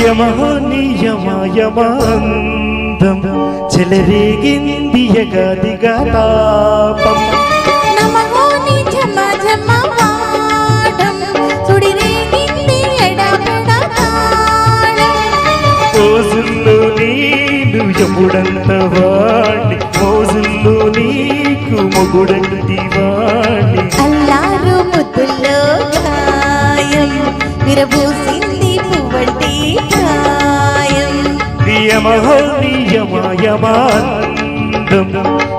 యమహో నియమయమాందం చెలరేగింది యగాదిగా తాపం నమో నీ ఝమ ఝమ వాడం సుడిరేగింది ఎడబెడ తాళం రోజుల్లో నేను ఎప్పుడంత వాణ్ణి రోజుల్లో నీకు మొగుడంటి వాణ్ణి యమహో నియమయమాందం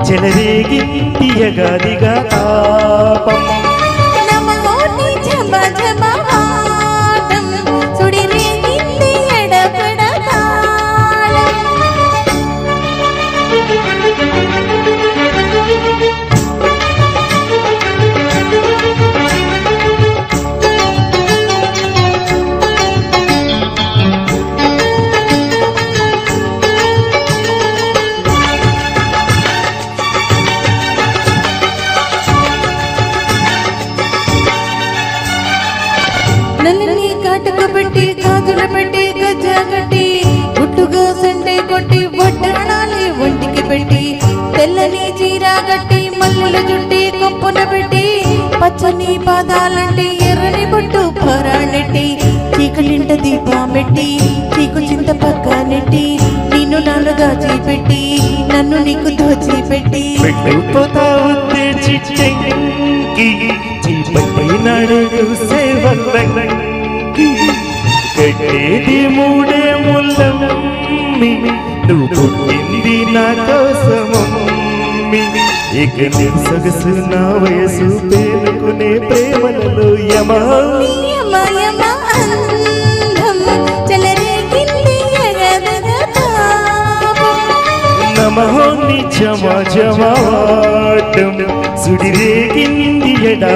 చెలరేగింది యగాదిగా తాపం. నమో నీ ఝమ నల్లని కాటుక పెట్టి గాజులు పెట్టి గజ్జా కట్టి గుట్టుగా సండే కొట్టి వడ్డాణాలి ఒంటికి పెట్టి తెల్లని చీర కట్టి మల్లెల జుట్టి కొప్పున పెట్టి పచ్చని పాదాలంటి ఎర్రని బొట్టు పరాణెట్టి చీకలింట దీపం పెట్టి చీకు చింత పక్క నెట్టి నిన్ను నాలుగా పెట్టి నన్ను నీకు దోచి పెట్టి. పెట్టిపోతావు తెచ్చి చెంకి కట్టేది మూడే ముల్లమ్మి నువ్వు పుట్టింది నా కోసమమ్మి. ఇక నీ సొగసు నా వయసు పేరుకునే ప్రేమలలో యమా. నమో నిజమ జమాటం సుడిరేగింది ఎడా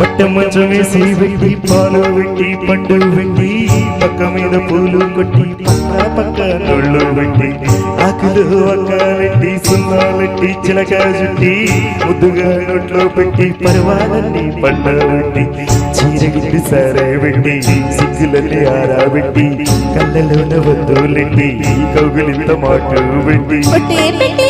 పట్టమంచం వేసి వెట్టి పాలు వెట్టి పండు వెట్టి పక్క మీద పూలు కొట్టి పక్క పక్క నొళ్ళు వెట్టి ఆకులు అక్క వెట్టి సున్నాలెట్టి చిలక చుట్టి ముద్దుగా నోట్లో పెట్టి పర్వాలన్నీ పండ వెట్టి చీరగిట్టి సరే వెట్టి సిగ్గులన్నీ ఆరాబెట్టి కళ్ళలోన వద్దులెట్టి కౌగులింత మాట వెట్టి పెట్టి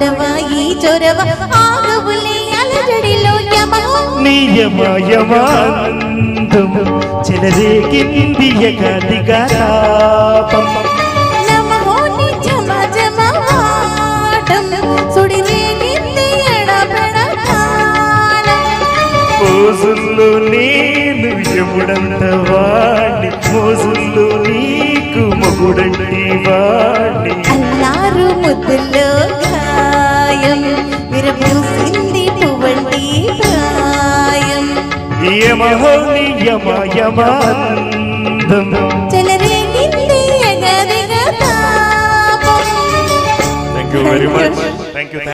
ఆ గొడవ ఈ చొరవ ఆగవులే అలజడిలో యమో నియమయమాందం చెలరేగింది యగదిగా తాపం నమో నీ జమ వాటం సుడిరేగింది ఎడబెడ మోజుల్లో నేను ఎముడంత వాణ్ణి మోజుల్లో నీకు మొగుడంటి వాణ్ణి. అల్లారు ముద్దుల్లో చెలరేగింది ఎగదిగ తాపం. Thank you very much